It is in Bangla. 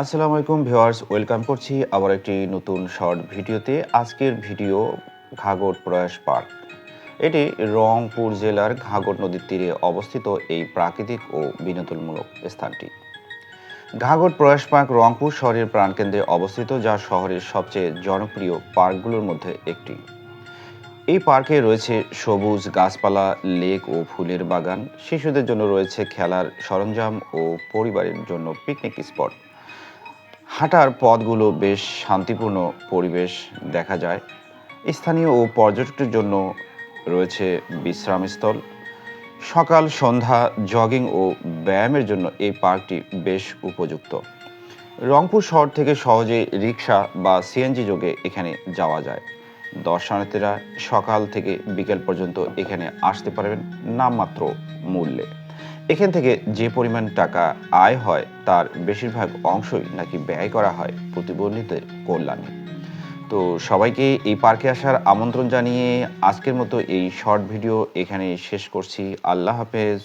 আসসালামু আলাইকুম ভিউয়ার্স, ওয়েলকাম করছি আবার একটি নতুন শর্ট ভিডিওতে। আজকের ভিডিও ঘাগর প্রয়াস পার্ক। এটি রংপুর জেলার ঘাগর নদীর তীরে অবস্থিত এই প্রাকৃতিক ও বিনোদনমূলক স্থানটি। ঘাগর প্রয়াস পার্ক রংপুর শহরের প্রাণকেন্দ্রে অবস্থিত, যা শহরের সবচেয়ে জনপ্রিয় পার্কগুলোর মধ্যে একটি। এই পার্কে রয়েছে সবুজ গাছপালা, লেক ও ফুলের বাগান। শিশুদের জন্য রয়েছে খেলার সরঞ্জাম ও পরিবারের জন্য পিকনিক স্পট। হাঁটার পথগুলো বেশ শান্তিপূর্ণ পরিবেশ দেখা যায়। স্থানীয় ও পর্যটকদের জন্য রয়েছে বিশ্রামস্থল। সকাল, সন্ধ্যা জগিং ও ব্যায়ামের জন্য এই পার্কটি বেশ উপযুক্ত। রংপুর শহর থেকে সহজে রিক্সা বা সিএনজি যোগে এখানে যাওয়া যায়। দর্শনার্থীরা সকাল থেকে বিকেল পর্যন্ত এখানে আসতে পারবেন, নামমাত্র মূল্যে। এখান থেকে যে পরিমাণ টাকা আয় হয়, তার বেশিরভাগ অংশই নাকি ব্যয় করা হয় প্রতিবন্ধীদের কল্যাণে। তো সবাইকে এই পার্কে আসার আমন্ত্রণ জানিয়ে আজকের মতো এই শর্ট ভিডিও এখানে শেষ করছি। আল্লাহ হাফেজ।